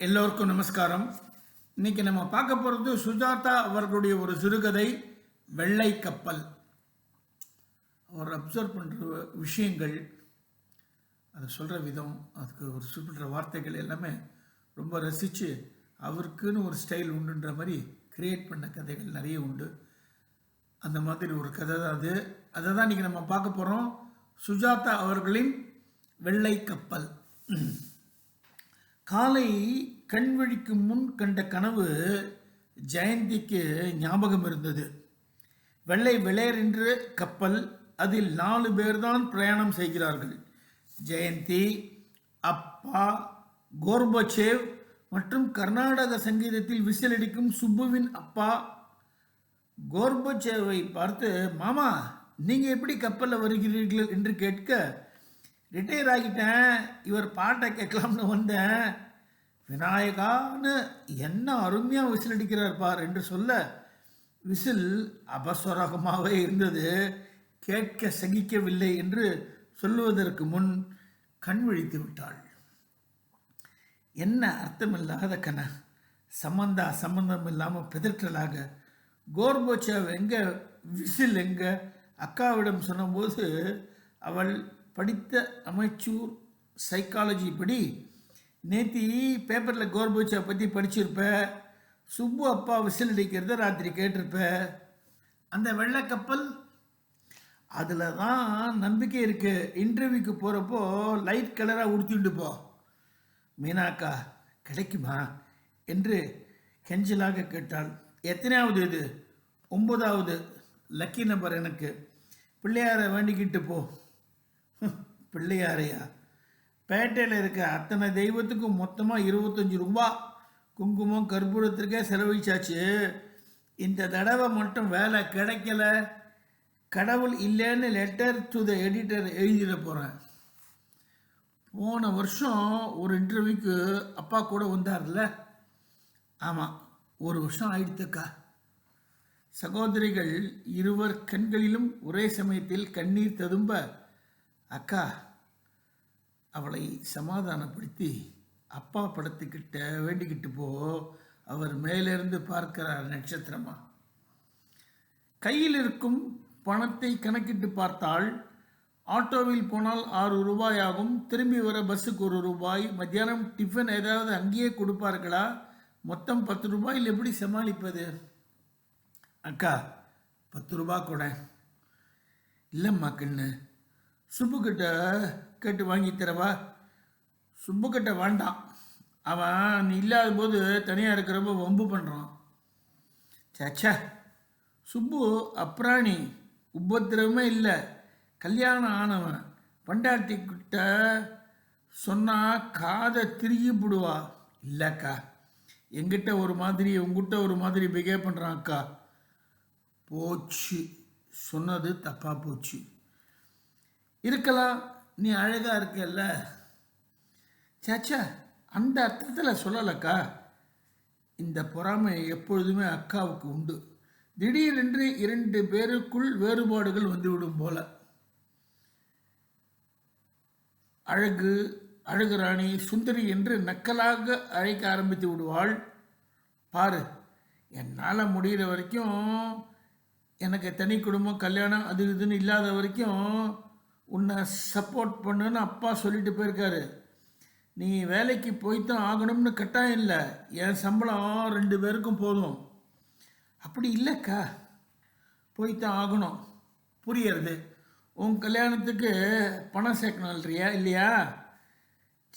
எல்லோருக்கும் நமஸ்காரம். இன்னைக்கு நம்ம பார்க்க போகிறது சுஜாதா அவர்களுடைய ஒரு சிறுகதை வெள்ளை கப்பல். அவர் அப்சர்வ் பண்ணுற விஷயங்கள் அதை சொல்கிற விதம் அதுக்கு ஒரு சொல்கிற வார்த்தைகள் எல்லாமே ரொம்ப ரசித்து அவருக்குன்னு ஒரு ஸ்டைல் உண்டுன்ற மாதிரி கிரியேட் பண்ண கதைகள் நிறைய உண்டு. அந்த மாதிரி ஒரு கதை தான் அது. அதை தான் இன்றைக்கி நம்ம பார்க்க போகிறோம் சுஜாதா அவர்களின் வெள்ளை கப்பல். காலை கண் கண்வழிக்கு முன் கண்ட கனவு ஜெயந்திக்கு ஞாபகம் இருந்தது. வெள்ளை வெளேர் என்று கப்பல் அதில் நாலு பேர்தான் பிரயாணம் செய்கிறார்கள். ஜெயந்தி அப்பா கோர்பச்சேவ் மற்றும் கர்நாடக சங்கீதத்தில் விசிலடிக்கும் சுப்புவின் அப்பா. கோர்பச்சேவை பார்த்து மாமா நீங்கள் எப்படி கப்பலில் வருகிறீர்கள்? என்று கேட்க ரிட்டையர் ஆகிட்டேன். இவர் பாட்டை கேட்கலாம்னு வந்தேன். விநாயகான்னு என்ன அருமையாக விசில் அடிக்கிறார் பார் என்று சொல்ல விசில் அபஸ்வரகமாகவே இருந்தது. கேட்க சகிக்கவில்லை என்று சொல்லுவதற்கு முன் கண் விழித்து விட்டாள். என்ன அர்த்தமில்லாத கன சம்பந்தா சம்பந்தம் இல்லாமல் பிதற்றலாக கோர்போச்சாவ் எங்கே? விசில் எங்க? அக்காவிடம் சொன்னபோது அவள் படித்த அமைச்சூர் சைக்காலஜி படி நேத்தி பேப்பரில் கோர்போச்சா பற்றி படிச்சிருப்ப. சுப்பு அப்பா விசில் அடிக்கிறத ராத்திரி கேட்டிருப்ப. அந்த வெள்ளக்கப்பல் அதில் தான் நம்பிக்கை இருக்குது இன்டர்வியூக்கு போகிறப்போ லைட் கலராக உடுத்திட்டு போ. மீனாக்கா கிடைக்குமா? என்று கெஞ்சலாக கேட்டாள். எத்தனையாவது இது? ஒம்பதாவது லக்கி நம்பர் எனக்கு. பிள்ளையாரை வேண்டிக்கிட்டு போ. பிள்ளையாரையா? பேட்டையில் இருக்க அத்தனை தெய்வத்துக்கும் மொத்தமாக இருபத்தஞ்சி ரூபா குங்குமம் கற்பூரத்திற்கே செலவழிச்சாச்சு. இந்த தடவை மட்டும் வேலை கிடைக்கல. கடவுள் இல்லைன்னு லெட்டர் டு த எடிட்டர் எழுதிட போகிறேன் போன வருஷம் ஒரு இன்டர்வியூக்கு அப்பா கூட வந்தார்ல. ஆமாம் ஒரு வருஷம் ஆயிடுத்துக்கா. சகோதரிகள் இருவர் கண்களிலும் ஒரே சமயத்தில் கண்ணீர் ததும்ப அக்கா அவளை சமாதானப்படுத்தி அப்பா படத்துக்கிட்ட வேண்டிக்கிட்டு போ அவர் மேலிருந்து பார்க்கிறார் நட்சத்திரமா. கையில் இருக்கும் பணத்தை கணக்கிட்டு பார்த்தால் ஆட்டோவில் போனால் ஆறு ரூபாய் ஆகும் திரும்பி வர பஸ்ஸுக்கு ஒரு ரூபாய். மத்தியானம் டிஃபன் ஏதாவது அங்கேயே கொடுப்பார்களா? மொத்தம் பத்து ரூபாயில் எப்படி சமாளிப்பது? அக்கா பத்து ரூபா கூட. இல்லைம்மா கண்ணு. சுப்புக்கிட்ட கேட்டு வாங்கி தரவா? சுப்புக்கிட்ட வேண்டாம். அவன் இல்லாத போது தனியாக இருக்கிறப்ப வம்பு பண்ணுறான் சச்சா சுப்பு அப்ராணி உபத்திரவமே இல்லை. கல்யாணம் ஆனவன். பண்டாட்டி கிட்ட சொன்னால் காதை திருகி போடுவா. இல்லைக்கா. எங்கிட்ட ஒரு மாதிரி உங்ககிட்ட ஒரு மாதிரி பிஹேவ் பண்ணுறான் அக்கா. போச்சு. சொன்னது தப்பாக போச்சு. இருக்கலாம். நீ அழகாக இருக்கல்ல. சேச்சா அந்த அர்த்தத்தில் சொல்லலக்கா. இந்த பொறாமை எப்பொழுதுமே அக்காவுக்கு உண்டு. திடீரென்று இரண்டு பேருக்குள் வேறுபாடுகள் வந்துவிடும் போல. அழகு அழகு ராணி சுந்தரி என்று நக்கலாக அழைக்க ஆரம்பித்து விடுவாள். பாரு என்னால் முடிகிற வரைக்கும் எனக்கு தனி குடும்பம் கல்யாணம் அது இதுன்னு இல்லாத வரைக்கும் உன்னை சப்போர்ட் பண்ணுன்னு அப்பா சொல்லிட்டு போயிருக்காரு. நீ வேலைக்கு போய்த்தான் ஆகணும்னு கட்டாயம் இல்லை. என் சம்பளம் ரெண்டு பேருக்கும் போதும். அப்படி இல்லைக்கா. போய்த்தான் ஆகணும். புரியறது. உன் கல்யாணத்துக்கு பணம் சேர்க்கணும் இல்லையா? இல்லையா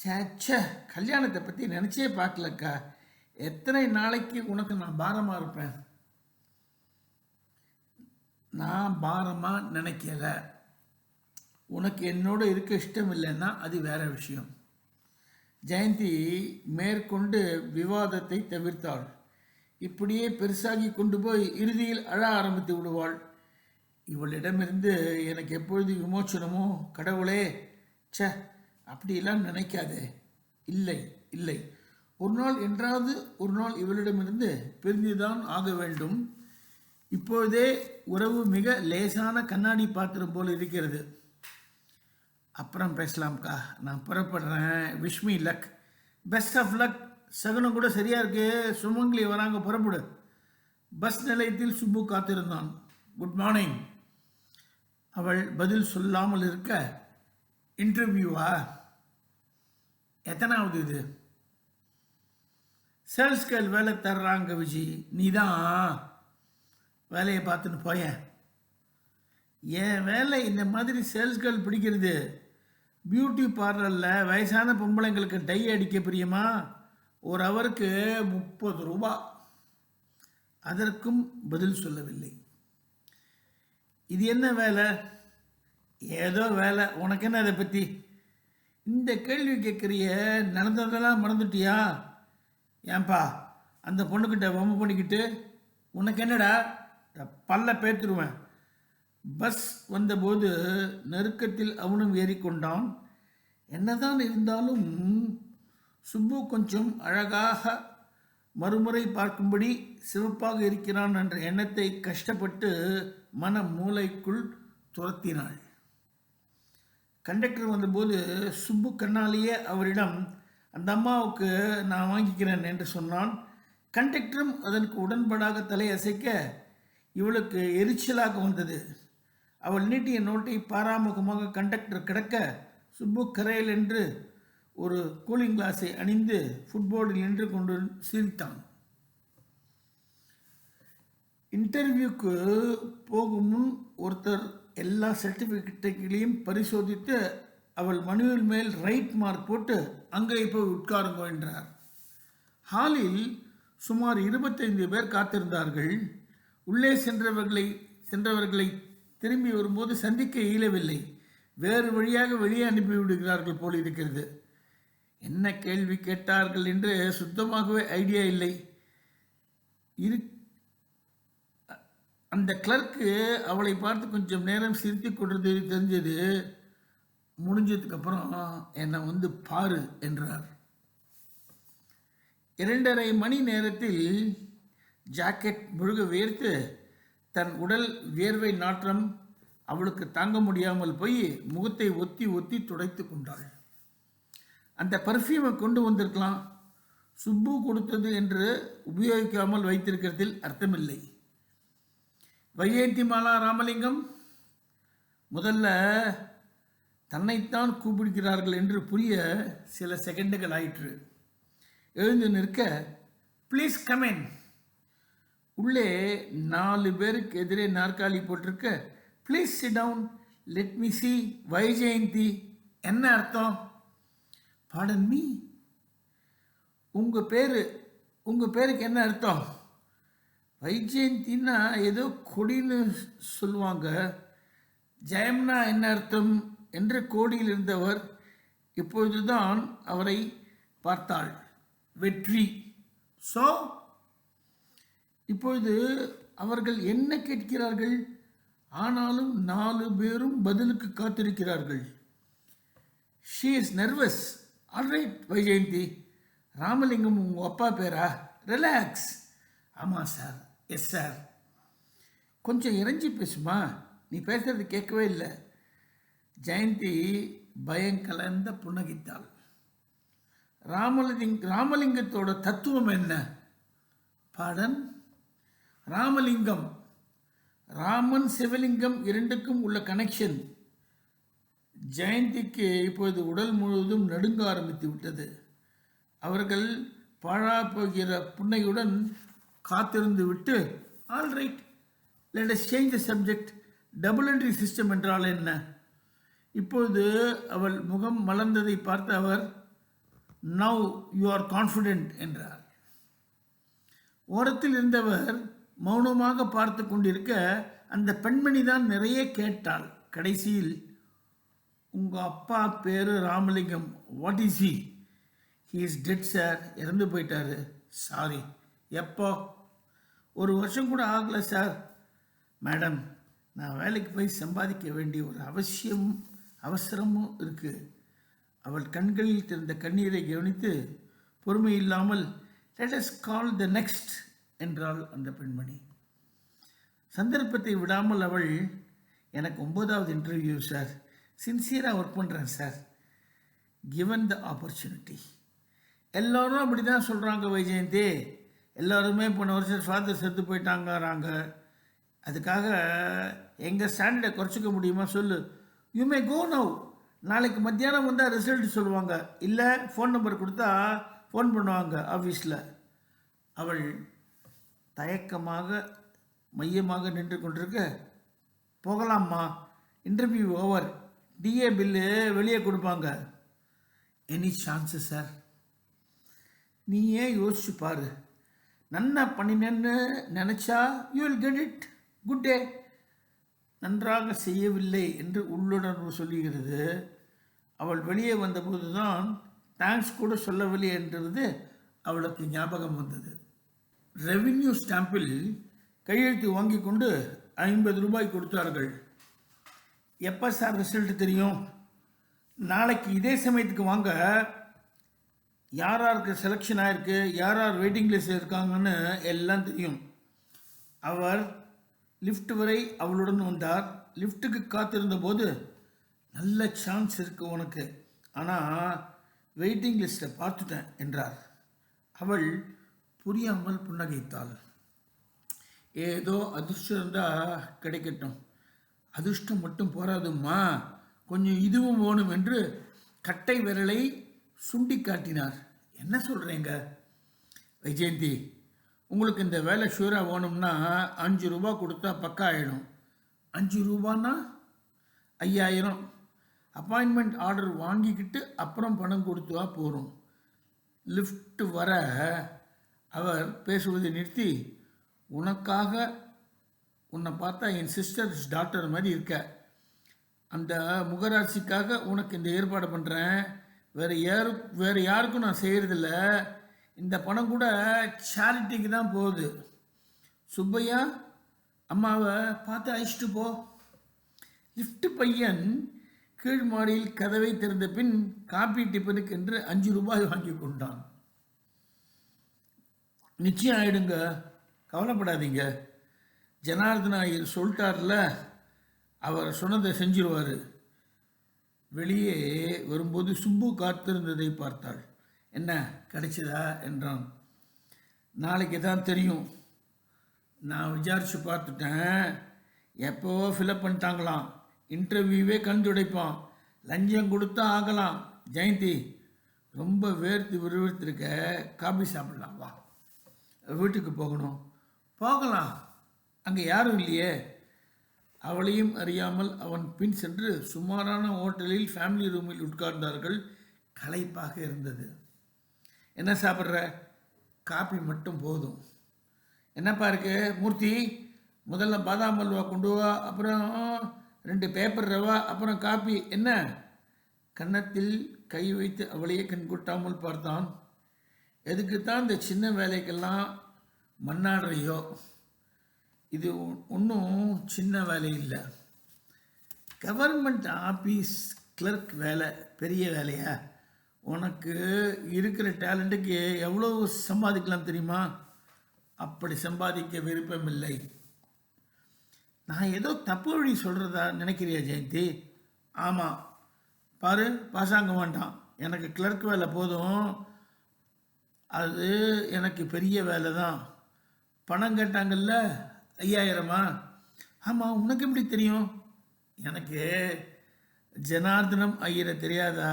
சேச்ச கல்யாணத்தை பற்றி நினச்சே பார்க்கலக்கா. எத்தனை நாளைக்கு உனக்கு நான் பாரமாக இருப்பேன்? நான் பாரமாக நினைக்கலை. உனக்கு என்னோட இருக்க இஷ்டம் இல்லைன்னா அது வேற விஷயம். ஜெயந்தி மேற்கொண்டு விவாதத்தை தவிர்த்தாள். இப்படியே பெருசாகி கொண்டு போய் இறுதியில் அழ ஆரம்பித்து விடுவாள். இவளிடமிருந்து எனக்கு எப்பொழுது விமோச்சனமோ கடவுளே ச அப்படியெல்லாம் நினைக்காதே. இல்லை இல்லை. ஒரு நாள் என்றாவது ஒரு நாள் இவளிடமிருந்து பிரிந்துதான் ஆக வேண்டும். இப்பொழுதே உறவு மிக லேசான கண்ணாடி பாத்திரம் போல் இருக்கிறது. அப்புறம் பேசலாம்க்கா. நான் புறப்படுறேன். Wish me luck best of luck சகுனம் கூட சரியாக இருக்கு. சுமங்கலி வராங்க. புறப்படு. பஸ் நிலையத்தில் சுப்பு காத்திருந்தான். குட் மார்னிங் அவள் பதில் சொல்லாமல் இருக்க இன்டர்வியூவா எத்தனாவது இது? சேல்ஸ் கேர்ள் வேலை தர்றாங்க விஜி. நீ தான் வேலையை பார்த்துன்னு போயேன். என் வேலை இந்த மாதிரி சேல்ஸ் கேர்ள் பிடிக்கிறது. பியூட்டி பார்லரில் வயசான பொம்பளைங்களுக்கு டை அடிக்க பிரியமா? ஒரு அவருக்கு முப்பது ரூபா. அதற்கும் பதில் சொல்லவில்லை. இது என்ன வேலை? ஏதோ வேலை. உனக்கு என்ன அதை பற்றி இந்த கேள்வி கேட்குறிய நடந்ததெல்லாம் மறந்துட்டியா? ஏன்பா அந்த பொண்ணுக்கிட்ட வம்பு பண்ணிக்கிட்டு உனக்கு என்னடா? பல்ல பேத்துருவேன். பஸ் வந்தபோது நெருக்கத்தில் அவனும் ஏறிக்கொண்டான். என்னதான் இருந்தாலும் சுப்பு கொஞ்சம் அழகாக மறுமுறை பார்க்கும்படி சிவப்பாக இருக்கிறான் என்ற எண்ணத்தை கஷ்டப்பட்டு மன மூளைக்குள் துரத்தினாள். கண்டக்டர் வந்தபோது சுப்பு கண்ணாலேயே அவரிடம் அந்த அம்மாவுக்கு நான் வாங்கிக்கிறேன் என்று சொன்னான். கண்டக்டரும் அதற்கு உடன்படாக தலையசைக்க இவளுக்கு எரிச்சலாக வந்தது. அவள் நீட்டிய நோட்டை பாராமுகமாக கண்டக்டர் கிடக்க சுப்பு கரையில் என்று ஒரு கூலிங் கிளாஸை அணிந்து ஃபுட்போர்டில் நின்று கொண்டு சிரித்தான். இன்டர்வியூக்கு போகும் முன் ஒருத்தர் எல்லா சர்டிஃபிகேட்டுகளையும் பரிசோதித்து அவள் மனுவில் மேல் ரைட் மார்க் போட்டு அங்கே போய் உட்காருங்க என்றார். ஹாலில் சுமார் இருபத்தைந்து பேர் காத்திருந்தார்கள். உள்ளே சென்றவர்களை சென்றவர்களை திரும்பி வரும்போது சந்திக்க இயலவில்லை. வேறு வழியாக வெளியே அனுப்பிவிடுகிறார்கள் போல் இருக்கிறது. என்ன கேள்வி கேட்டார்கள் என்று சுத்தமாகவே ஐடியா இல்லை. இரு அந்த கிளர்க்கு அவளை பார்த்து கொஞ்சம் நேரம் சிரித்து கொண்டது தெரிஞ்சது. முடிஞ்சதுக்கப்புறம் என்னை வந்து பாரு என்றார். இரண்டரை மணி நேரத்தில் ஜாக்கெட் முழுக வேர்த்து தன் உடல் வியர்வை நாற்றம் அவளுக்கு தாங்க முடியாமல் போய் முகத்தை ஒத்தி ஒத்தி துடைத்து கொண்டாள். அந்த பர்ஃப்யூமை கொண்டு வந்திருக்கலாம். சுப்பு கொடுத்தது என்று உபயோகிக்காமல் வைத்திருக்கிறதில் அர்த்தமில்லை. வையேந்தி மாலா ராமலிங்கம் முதல்ல தன்னைத்தான் கூப்பிடுகிறார்கள் என்று புரிய சில செகண்டுகள் ஆயிற்று. எழுந்து நிற்க ப்ளீஸ் கமெண்ட் உள்ளே நாலு பேருக்கு எதிரே நாற்காலி போட்டிருக்க please sit down let me see Vyjayanthi என்ன அர்த்தம்? பாடன் மீ உங்கள் பேர் உங்கள் பேருக்கு என்ன அர்த்தம்? வைஜெயந்தின்னா ஏதோ கொடின்னு சொல்லுவாங்க. ஜெயம்னா என்ன அர்த்தம் என்று கோடியில் இருந்தவர் இப்பொழுதுதான் அவரை பார்த்தாள். வெற்றி. ஸோ இப்பொழுது அவர்கள் என்ன கேட்கிறார்கள்? ஆனாலும் நாலு பேரும் பதிலுக்கு காத்திருக்கிறார்கள். She is nervous alright Vyjayanthi. Ramalingam உங்கள் அப்பா பேரா? ரிலாக்ஸ் ஆமாம் சார் எஸ் சார் கொஞ்சம் இறைஞ்சி பேசுமா? நீ பேசுறது கேட்கவே இல்லை. ஜெயந்தி பயங்கலந்த புன்னகித்தாள். ராமலிங் ராமலிங்கத்தோட தத்துவம் என்ன? பாடன் ராமலிங்கம். ராமன் சிவலிங்கம் இரண்டுக்கும் உள்ள கனெக்ஷன் ஜெயந்திக்கு இப்போது உடல் முழுவதும் நடுங்க ஆரம்பித்து விட்டது. அவர்கள் பாழா போகிற புன்னையுடன் காத்திருந்து விட்டு all right let us change the subject double entry system என்றால் என்ன? இப்போது அவள் முகம் மலர்ந்ததை பார்த்த அவர் நவ் யூ ஆர் கான்ஃபிடென்ட் என்றார். ஓரத்தில் இருந்தவர் மௌனமாக பார்த்து கொண்டிருக்க அந்த பெண்மணி தான் நிறைய கேட்டாள். கடைசியில் உங்கள் அப்பா பேர் Ramalingam. What is he he is dead sir இறந்து போயிட்டாரு. சாரி எப்போ? ஒரு வருஷம் கூட ஆகலை சார் மேடம் நான் வேலைக்கு போய் சம்பாதிக்க வேண்டிய ஒரு அவசியம் அவசரமும் இருக்குது அவள் கண்களில் தெரிந்த கண்ணீரை கவனித்து பொறுமை இல்லாமல் let us call the next என்றாள் அந்த பெண்மணி. சந்தர்ப்பத்தை விடாமல் அவள் எனக்கு ஒன்பதாவது இன்டர்வியூ சார் சின்சியராக ஒர்க் பண்ணுறேன் சார் கிவன் த ஆப்பர்ச்சுனிட்டி எல்லோரும் அப்படி தான் சொல்கிறாங்க வைஜெயந்தி. எல்லோருமே போன வருஷம் ஃபாதர் செத்து போயிட்டாங்கிறாங்க. அதுக்காக எங்கள் ஸ்டாண்டர்டை குறைச்சிக்க முடியுமா சொல்லு. யூ மே கோ நவ் நாளைக்கு மத்தியானம் வந்தால் ரிசல்ட் சொல்லுவாங்க. இல்லை ஃபோன் நம்பர் கொடுத்தா ஃபோன் பண்ணுவாங்க ஆஃபீஸில் அவள் தயக்கமாக மையமாக நின்று கொண்டிருக்க போகலாம்மா இன்டர்வியூ ஓவர் டிஏ பில்லு வெளியே கொடுப்பாங்க. எனி சான்ஸு சார் நீ ஏன் யோசிச்சு பாரு. நன்னா பண்ணினேன்னு நினச்சா you will get it good day நன்றாக செய்யவில்லை என்று உள்ளுணர்வு சொல்லுகிறது. அவள் வெளியே வந்தபோது தான் தேங்க்ஸ் கூட சொல்லவில்லை என்றது அவளுக்கு ஞாபகம் வந்தது. ரெவின்யூ ஸ்டாம்பில் கையெழுத்து வாங்கி கொண்டு ஐம்பது ரூபாய் கொடுத்தார்கள். எப்போ சார் ரிசல்ட் தெரியும்? நாளைக்கு இதே சமயத்துக்கு வாங்க. யார் யாருக்கு செலெக்ஷன் ஆயிருக்கு? யார் யார் வெயிட்டிங் லிஸ்ட் இருக்காங்கன்னு எல்லாம் தெரியும். அவர் லிஃப்ட் வரை அவளுடன் வந்தார். லிஃப்ட்டுக்கு காத்திருந்த போது நல்ல சான்ஸ் இருக்கு உனக்கு. ஆனால் வெயிட்டிங் லிஸ்ட்டை பார்த்துட்டேன் என்றார். அவள் புரியாமல் புன்னகைத்தாள். ஏதோ அதிர்ஷ்டம் இருந்தால் கிடைக்கட்டும். அதிர்ஷ்டம் மட்டும் போராதும்மா. கொஞ்சம் இதுவும் வேணும் என்று கட்டை விரலை சுண்டி காட்டினார். என்ன சொல்கிறீங்க வைஜெயந்தி உங்களுக்கு இந்த வேலை ஷூராக வேணும்னா அஞ்சு ரூபா கொடுத்தா பக்கா ஆகிடும் அஞ்சு ரூபான்னா? ஐயாயிரம். அப்பாயின்மெண்ட் ஆர்டர் வாங்கிக்கிட்டு அப்புறம் பணம் கொடுத்தா போகிறோம் லிஃப்ட் வர அவர் பேசுவதை நிறுத்தி உனக்காக உன்னை பார்த்தா என் சிஸ்டர்ஸ் டாக்டர் மாதிரி இருக்க. அந்த முகராட்சிக்காக உனக்கு இந்த ஏற்பாடு பண்ணுறேன் வேறு யாரு வேறு யாருக்கும் நான் செய்கிறதில்ல இந்த பணம் கூட சேரிட்டிக்கு தான் போகுது. சுப்பையா அம்மாவை பார்த்து அழைச்சிட்டு போ. லிஃப்ட் பையன் கீழ் மாடியில் கதவை திறந்த பின் காப்பி டிஃபனுக்கு என்று அஞ்சு ரூபாய் வாங்கி கொண்டான். நிச்சயம் ஆயிடுங்க. கவலைப்படாதீங்க. ஜனார்தன ஐயர் சொல்லிட்டார்ல அவர் சொன்னதை செஞ்சிருவார். வெளியே வரும்போது சுப்பு காத்திருந்ததை பார்த்தாள். என்ன கிடைச்சதா? என்றான். நாளைக்கு தான் தெரியும். நான் விசாரித்து பார்த்துட்டேன். எப்போவோ ஃபில்அப் பண்ணிட்டாங்களாம். இன்டர்வியூவே கண்டுடைப்பான். லஞ்சம் கொடுத்தா ஆகலாம். ஜெயந்தி ரொம்ப வேர்த்து விறுவிறுத்திருக்க. காபி சாப்பிடலாம். வா. வீட்டுக்கு போகணும். போகலாம். அங்கே யாரும் இல்லையே. அவளையும் அறியாமல் அவன் பின் சென்று சுமாரான ஹோட்டலில் ஃபேமிலி ரூமில் உட்கார்ந்தார்கள். களைப்பாக இருந்தது. என்ன சாப்பிட்ற? காப்பி மட்டும் போதும். என்னப்பா இருக்கு? மூர்த்தி முதல்ல பாதாம் அல்வா கொண்டு வா. அப்புறம் ரெண்டு பேப்பர் ரவா. அப்புறம் காப்பி என்ன? கன்னத்தில் கை வைத்து அவளையே கண்கொட்டாமல் பார்த்தான். எதுக்கு தான் இந்த சின்ன வேலைக்கெல்லாம் மண்ணாடுறையோ? இது ஒன்றும் சின்ன வேலை இல்லை. கவர்மெண்ட் ஆஃபீஸ் கிளர்க் வேலை பெரிய வேலையா? உனக்கு இருக்கிற டேலண்ட்டுக்கு எவ்வளோ சம்பாதிக்கலாம் தெரியுமா? அப்படி சம்பாதிக்க விருப்பமில்லை நான் ஏதோ தப்பு வழி சொல்கிறதா நினைக்கிறியா ஜெயந்தி? ஆமாம் பாரு பாசாங்க வேண்டாம். எனக்கு கிளர்க் வேலை போதும். அது எனக்கு பெரிய வேலை தான் பணம் கேட்டாங்கல்ல ஐயாயிரமா? ஆமாம் உனக்கு எப்படி தெரியும்? எனக்கு ஜனார்தனம் ஐயரை தெரியாதா?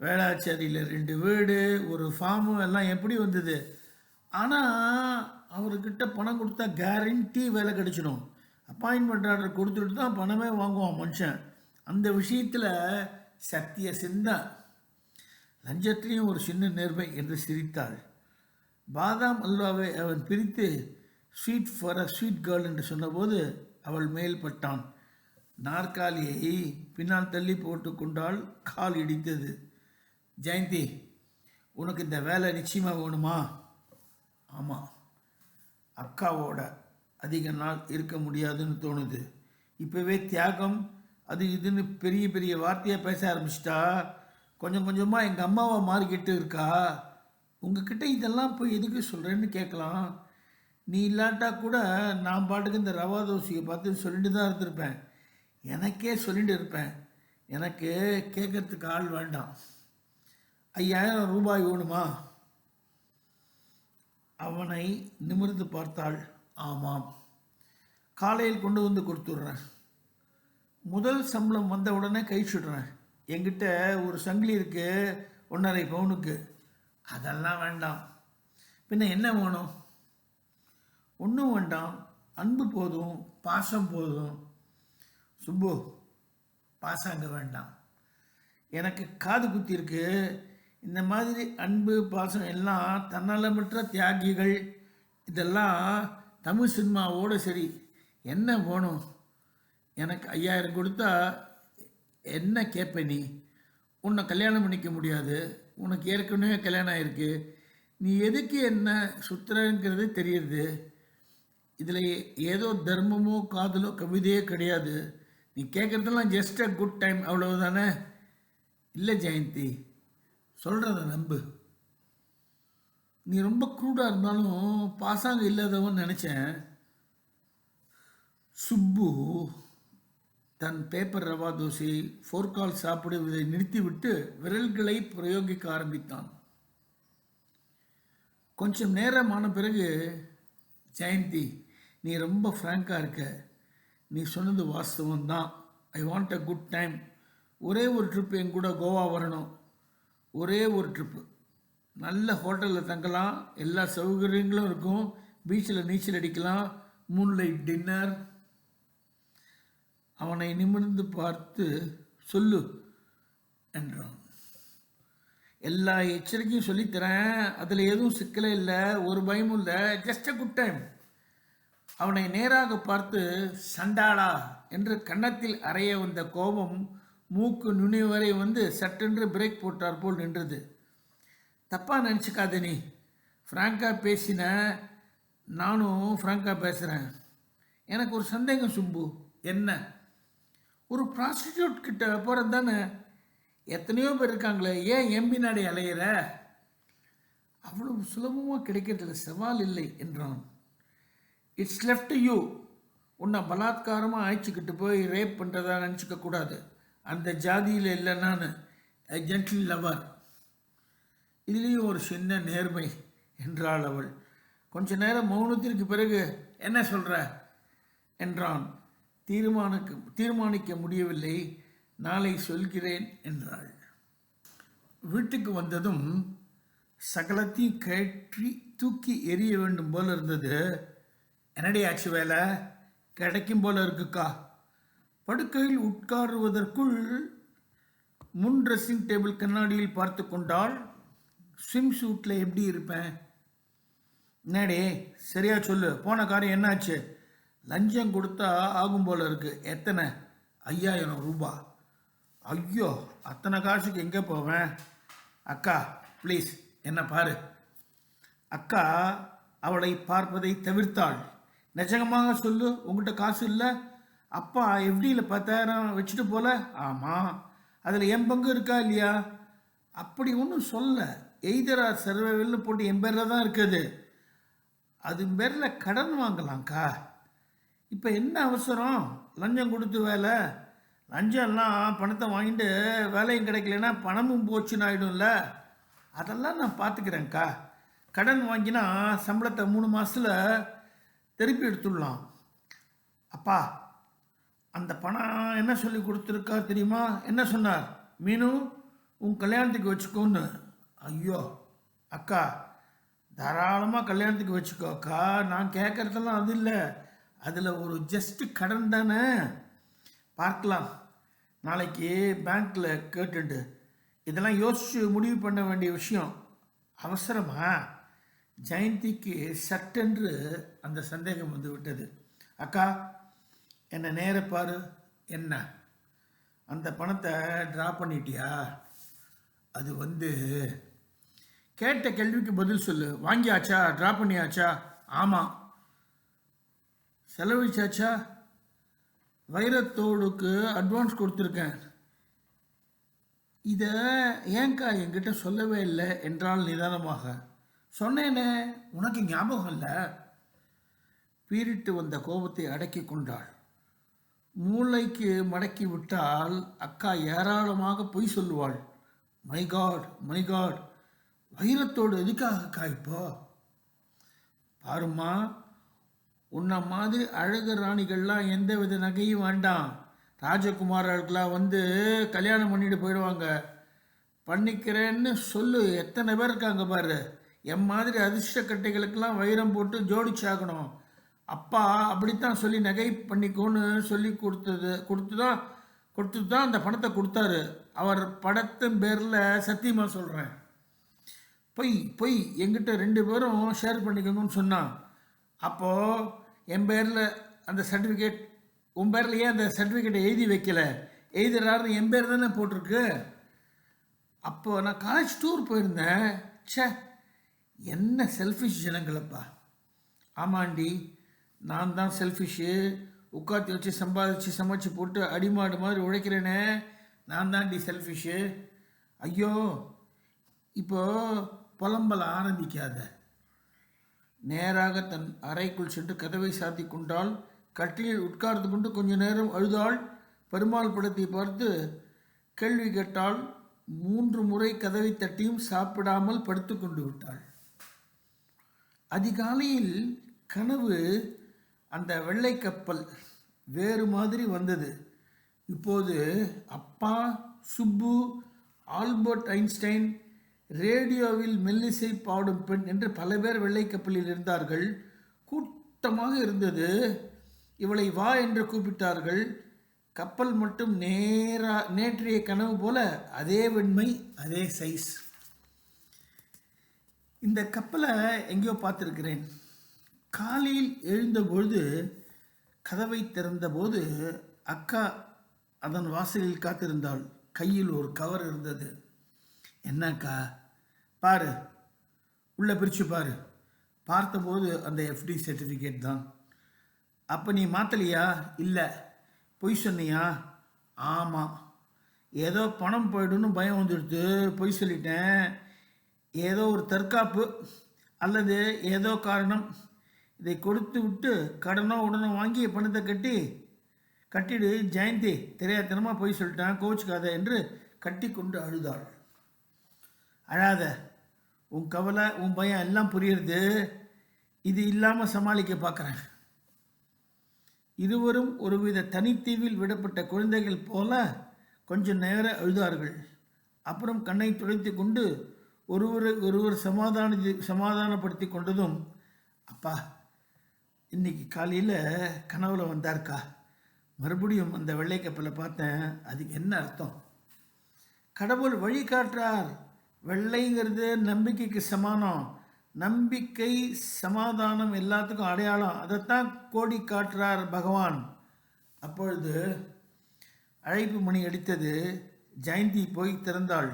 வேளாச்சேரியில் ரெண்டு வீடு ஒரு ஃபார்மு எல்லாம் எப்படி வந்தது? ஆனால் அவர்கிட்ட பணம் கொடுத்தா கேரண்டி வேலை கிடச்சிடும். அப்பாயின்மெண்ட் ஆர்டர் கொடுத்துட்டு தான் பணமே வாங்குவான் மனுஷன். அந்த விஷயத்தில் சத்திய சிந்தா லஞ்சத்திலையும் ஒரு சின்ன நேர்மை என்று சிரித்தாள். பாதாம் அல்வாவை அவன் பிரித்து sweet for a sweet girl என்று சொன்னபோது அவள் மேல் பட்டான். நாற்காலியை பின்னால் தள்ளி போட்டு கொண்டால் கால் இடித்தது. ஜெயந்தி உனக்கு இந்த வேலை நிச்சயமாக வேணுமா? ஆமாம் அக்காவோட அதிக நாள் இருக்க முடியாதுன்னு தோணுது. இப்போவே தியாகம் அது இதுன்னு பெரிய பெரிய வார்த்தையாக பேச ஆரம்பிச்சிட்டா? கொஞ்சம் கொஞ்சமாக எங்கள் அம்மாவை மாறிக்கிட்டு இருக்கா? உங்ககிட்ட இதெல்லாம் போய் எதுக்கு சொல்கிறேன்னு கேட்கலாம். நீ இல்லாட்டா கூட நான் பாட்டுக்கு இந்த ரவா தோசையை பார்த்து சொல்லிட்டு தான் இருந்திருப்பேன். எனக்கே சொல்லிட்டு இருப்பேன். எனக்கு கேட்கறதுக்கு ஆள் வேண்டாம். ஐயாயிரம் ரூபாய் வேணுமா? அவனை நிமிர்ந்து பார்த்தாள். ஆமாம். காலையில் கொண்டு வந்து கொடுத்துட்றேன். முதல் சம்பளம் வந்த உடனே கழிச்சுடுறேன் எங்கிட்ட ஒரு சங்கிலி இருக்கு ஒன்றரை பவுனுக்கு. அதெல்லாம் வேண்டாம். பின்ன என்ன வேணும்? ஒன்றும் வேண்டாம். அன்பு போதும் பாசம் போதும். சுப்பு பாசம் அங்கே வேண்டாம். எனக்கு காது குத்தி இருக்கு. இந்த மாதிரி அன்பு பாசம் எல்லாம் தன்னலமற்ற தியாகிகள். இதெல்லாம் தமிழ் சினிமாவோட சரி. என்ன வேணும்? எனக்கு ஐயாயிரம் கொடுத்தா என்ன கேட்ப நீ? உன்னை கல்யாணம் பண்ணிக்க முடியாது. உனக்கு ஏற்கனவே கல்யாணம் ஆயிருக்கு. நீ எதுக்கு என்ன சுத்துறங்கிறது தெரியுது. இதில் ஏதோ தர்மமோ காதலோ கவிதையோ கிடையாது. நீ கேட்குறதெல்லாம் ஜஸ்ட் அ குட் டைம் அவ்வளவுதானே? இல்லை ஜெயந்தி சொல்கிறத நம்பு. நீ ரொம்ப க்ரூடாக இருந்தாலும் பாசாங்க இல்லாதவன்னு நினச்சேன். சுப்பு. தன் பேப்பர் ரவா தோசை ஃபோர்கால் சாப்பிடுவதை நிறுத்திவிட்டு விரல்களை பிரயோகிக்க ஆரம்பித்தான். கொஞ்சம் நேரம் ஆன பிறகு ஜெயந்தி நீ ரொம்ப ஃப்ராங்காக இருக்க. நீ சொன்னது வாஸ்தவம் தான் I want a good time ஒரே ஒரு ட்ரிப் என் கூட கோவா வரணும். ஒரே ஒரு ட்ரிப்பு நல்ல ஹோட்டலில் தங்கலாம். எல்லா சௌகரியங்களும் இருக்கும். பீச்சில் நீச்சல் அடிக்கலாம். மூன்லைட் டின்னர் அவனை நிமிர்ந்து பார்த்து சொல்லு என்றான். எல்லா எச்சரிக்கையும் சொல்லித்தரேன். அதில் எதுவும் சிக்கலே இல்லை ஒரு பயமும் இல்லை. ஜஸ்ட் அ குட் டைம் அவனை நேராக பார்த்து சண்டாளா என்று கன்னத்தில் அறைய வந்த கோபம் மூக்கு நுனி வரை வந்து சட்டென்று பிரேக் போட்டார் போல் நின்றது. தப்பாக நினச்சிக்காத நீ. ஃப்ராங்காக பேசின நானும் ஃப்ராங்காக பேசுகிறேன் எனக்கு ஒரு சந்தேகம் சும்பு. என்ன? ஒரு ப்ராஸ்டியூட் கிட்ட போகிறது தானே எத்தனையோ பேர் இருக்காங்களே ஏன் எம்பி நாடி அலையிற? அவ்வளவு சுலபமாக கிடைக்கிறதுல சவால் இல்லை என்றான். இட்ஸ் லெஃப்ட் யூ உன்னை பலாத்காரமாக அழைச்சிக்கிட்டு போய் ரேப் பண்ணுறதா நினச்சிக்க கூடாது. அந்த ஜாதியில் இல்லை நான். ஜென்டில் லவர் இதுலேயும் ஒரு சின்ன நேர்மை என்றாள் அவள். கொஞ்ச நேரம் மௌனத்திற்கு பிறகு என்ன சொல்கிற என்றான். தீர்மானிக்க தீர்மானிக்க முடியவில்லை. நாளை சொல்கிறேன் என்றாள். வீட்டுக்கு வந்ததும் சகலத்தையும் கழற்றி தூக்கி எறிய வேண்டும் போல இருந்தது. என்னடி ஆச்சு வேலை? கிடைக்கும் போல இருக்குக்கா. படுக்கையில் உட்காருவதற்குள் முன் ட்ரெஸ்ஸிங் டேபிள் கண்ணாடியில் பார்த்து கொண்டால் ஸ்விம் சூட்டில் எப்படி இருப்பேன்? என்னடே சரியா சொல்லு. போன காரியம் என்னாச்சு? லஞ்சம் கொடுத்தா ஆகும் போல இருக்கு. எத்தனை? ஐயாயிரம் ரூபா. ஐயோ அத்தனை காசுக்கு எங்கே போவேன்? அக்கா ப்ளீஸ் என்ன பாரு. அக்கா அவளை பார்ப்பதை தவிர்த்தாள். நிஜகமாக சொல்லு உங்ககிட்ட காசு இல்லை. அப்பா எஃப்டியில் பத்தாயிரம் வச்சுட்டு போல? ஆமாம் அதில் என் பங்கு இருக்கா இல்லையா? அப்படி ஒன்றும் சொல்ல. எய்தரா சர்வேவில்னு போட்டு என் பேரில் தான் இருக்குது. அது பேரில் கடன் வாங்கலாம்க்கா. இப்போ என்ன அவசரம்? லஞ்சம் கொடுத்து வேலை. லஞ்சம்லாம் பணத்தை வாங்கிட்டு வேலையும் கிடைக்கலன்னா பணமும் போச்சுன்னு ஆகிடும்ல அதெல்லாம் நான் பார்த்துக்கிறேங்க்கா கடன் வாங்கினா சம்பளத்தை மூணு மாதத்தில் திருப்பி எடுத்துடலாம். அப்பா அந்த பணம் என்ன சொல்லி கொடுத்துருக்கா தெரியுமா? என்ன சொன்னார்? மீனு உன் கல்யாணத்துக்கு வச்சுக்கோன்னு. ஐயோ அக்கா தாராளமாக கல்யாணத்துக்கு வச்சுக்கோ அக்கா நான் கேட்குறதெல்லாம் அது இல்லை. அதில் ஒரு ஜஸ்ட்டு கடன் தானே? பார்க்கலாம். நாளைக்கு பேங்க்கில் கேட்டுட்டு இதெல்லாம் யோசித்து முடிவு பண்ண வேண்டிய விஷயம். அவசரமா? ஜெயந்திக்கு சட்டென்று அந்த சந்தேகம் வந்து விட்டது. அக்கா என்னை நேர பாரு. என்ன? அந்த பணத்தை ட்ரா பண்ணிட்டியா? அது வந்து கேட்ட கேள்விக்கு பதில் சொல்லு. வாங்கியாச்சா? ட்ரா பண்ணியாச்சா? ஆமாம் செலவிச்சாச்சா வைரத்தோடுக்கு அட்வான்ஸ் கொடுத்துருக்கேன். இதை ஏங்கா என்கிட்ட சொல்லவே இல்லை என்றால் நிதானமாக. சொன்னேனே உனக்கு ஞாபகம் இல்லை? பீரிட்டு வந்த கோபத்தை அடக்கி கொண்டாள். மூளைக்கு மடக்கி விட்டால் அக்கா ஏராளமாக பொய் சொல்லுவாள். மை காட் மை காட் வைரத்தோடு எதுக்காக இப்போ? பாருமா உன்னை மாதிரி அழகு ராணிகள்லாம் எந்த வித நகையும் வேண்டாம். ராஜகுமாரர்களாக வந்து கல்யாணம் பண்ணிட்டு போயிடுவாங்க. பண்ணிக்கிறேன்னு சொல்லு. எத்தனை பேர் இருக்காங்க பாரு. என் மாதிரி அதிர்ஷ்ட கட்டைகளுக்கெல்லாம் வைரம் போட்டு ஜோடிச்சாகணும். அப்பா அப்படித்தான் சொல்லி நகை பண்ணிக்கோன்னு சொல்லி கொடுத்தது. கொடுத்து தான் கொடுத்து தான் அந்த பணத்தை கொடுத்தாரு. அவர் படத்தின் பேரில் சத்தியமாக சொல்கிறேன் பொய் பொய் எங்கிட்ட ரெண்டு பேரும் ஷேர் பண்ணிக்கோங்கன்னு சொன்னான். அப்போது என் பேரில் அந்த சர்டிஃபிகேட் உன் பேரில் ஏன் அந்த சர்டிஃபிகேட்டை எழுதி வைக்கல? எழுதுறாருன்னு என் பேர் தானே போட்டிருக்கு? அப்போ நான் காலேஜ் டூர் போயிருந்தேன். சே என்ன செல்ஃபிஷ் ஜனங்களப்பா. ஆமாண்டி நான் தான் செல்ஃபிஷ்ஷு உட்காத்தி வச்சு சம்பாதிச்சு சமைச்சு போட்டு அடிமாடு மாதிரி உழைக்கிறேனே. நான் தான்டி செல்ஃபிஷ்ஷு ஐயோ இப்போது புலம்பல ஆரம்பிக்காத. நேராக தன் அறைக்குள் சென்று கதவை சாத்தி கொண்டால் கட்டிலில் உட்கார்ந்து கொண்டு கொஞ்ச நேரம் அழுதாள். பெருமாள் படத்தை பார்த்து கேள்வி கேட்டால் மூன்று முறை கதவை தட்டியும் சாப்பிடாமல் படுத்து கொண்டு விட்டாள். அதிகாலையில் கனவு அந்த வெள்ளை கப்பல் வேறு மாதிரி வந்தது. இப்போது அப்பா சுப்பு ஆல்பர்ட் ஐன்ஸ்டைன் ரேடியோவில் மெல்லிசை பாடும் பெண் என்று பல பேர் வெள்ளை கப்பலில் இருந்தார்கள். கூட்டமாக இருந்தது. இவளை வா என்று கூப்பிட்டார்கள். கப்பல் மட்டும் நேரா நேற்றைய கனவு போல அதே வெண்மை அதே சைஸ் இந்த கப்பலை எங்கேயோ பார்த்துருக்கிறேன். காலையில் எழுந்தபொழுது கதவை திறந்தபோது அக்கா அதன் வாசலில் காத்திருந்தாள். கையில் ஒரு கவர் இருந்தது. என்னக்கா பாரு. உள்ளே பிரித்து பாரு. பார்த்தபோது அந்த எஃப்டி சர்டிஃபிகேட் தான். அப்போ நீ மாற்றலையா இல்லை. பொய் சொன்னியா? ஆமாம் ஏதோ பணம் போய்டுன்னு பயம் வந்துடுது பொய் சொல்லிட்டேன். ஏதோ ஒரு தற்காப்பு அல்லது ஏதோ காரணம். இதை கொடுத்து விட்டு கடனோ உடனோ வாங்கி பணத்தை கட்டி கட்டிடு ஜெயந்தி. தெரியாதனமாக போய் சொல்லிட்டான். கோச்சுக்காத என்று கட்டி கொண்டு அழுதாள். அழாத. உன் கவலை உன் பயம் எல்லாம் புரியுறது. இது இல்லாமல் சமாளிக்க பார்க்குறேன் இருவரும் ஒருவித தனித்தீவில் விடப்பட்ட குழந்தைகள் போல கொஞ்சம் நேரம் அழுதார்கள். அப்புறம் கண்ணை துடைத்து கொண்டு ஒருவரை ஒருவர் சமாதான சமாதானப்படுத்தி கொண்டதும் அப்பா இன்னைக்கு காலையில் கனவுல வந்தார்க்கா? மறுபடியும் அந்த வெள்ளை கப்பலை பார்த்தேன். அதுக்கு என்ன அர்த்தம்? கடவுள் வழி காட்டுறார். வெள்ளைங்கிறது நம்பிக்கைக்கு சமானம். நம்பிக்கை சமாதானம் எல்லாத்துக்கும் அடையாளம். அதைத்தான் கோடி காட்டுறார் பகவான். அப்பொழுது அழைப்பு மணி அடித்தது. ஜெயந்தி போய் திறந்தாள்.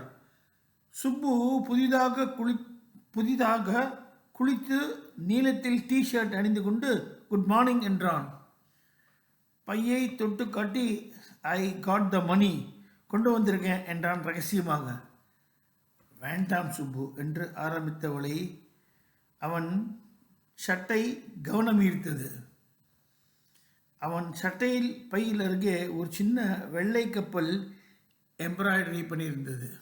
சுப்பு புதிதாக குளி புதிதாக குளித்து நீளத்தில் டிஷர்ட் அணிந்து கொண்டு குட் மார்னிங் என்றான். பையை தொட்டு காட்டி ஐ காட் த மணி கொண்டு வந்திருக்கேன் என்றான் ரகசியமாக. வேண்டாம் சுப்பு என்று ஆரம்பித்தவளை அவன் சட்டை கவனம் ஈர்த்தது. அவன் சட்டையில் பையில் அருகே ஒரு சின்ன வெள்ளை கப்பல் எம்ப்ராய்டரி பண்ணியிருந்தது.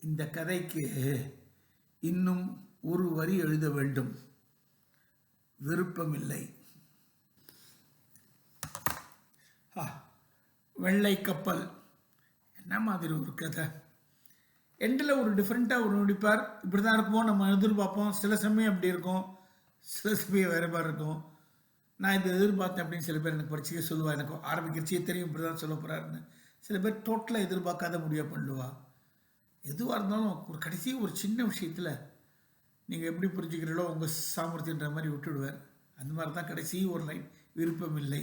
இந்த கதைக்கு இன்னும் ஒரு வரி எழுத வேண்டும். விருப்பமில்லை. ஆ, வெள்ளை கப்பல். என்ன மாதிரி ஒரு கதை? எண்டில் ஒரு டிஃப்ரெண்ட்டாக ஒரு நடிப்பார். இப்படி தான் இருப்போம். நம்ம எதிர்பார்ப்போம். சில சமயம் அப்படி இருக்கும். சில சமயம் வேறு மாதிரி இருக்கும். நான் இதை எதிர்பார்த்தேன் அப்படின்னு சில பேர் எனக்கு படிச்சுக்க சொல்லுவாள் எனக்கு ஆரம்பிக்கிறச்சியே தெரியும். இப்படி தான் சொல்ல போகிறாருன்னு சில பேர் டோட்டலாக எதிர்பார்க்காத முடிவாக பண்ணுவா. எதுவாக இருந்தாலும் ஒரு கடைசி ஒரு சின்ன விஷயத்தில் நீங்கள் எப்படி புரிஞ்சுக்கிறீங்களோ உங்கள் சாமர்த்தியன்ற மாதிரி விட்டுடுவார் அந்த மாதிரி தான் கடைசி ஒரு லைன் விருப்பம் இல்லை.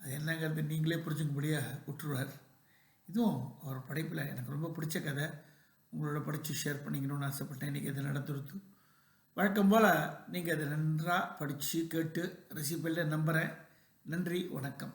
அது என்னங்கிறது நீங்களே புரிஞ்சுக்கும்படியாக விட்டுருவார் இதுவும் அவர் படைப்பில் எனக்கு ரொம்ப பிடிச்ச கதை. உங்களோட படித்து ஷேர் பண்ணிக்கணும்னு ஆசைப்பட்டேன். இன்றைக்கி இதை நடந்துருத்து வழக்கம் போல் நீங்கள் அதை நன்றாக படித்து கேட்டு ரசிப்பில் நம்புகிறேன் நன்றி வணக்கம்.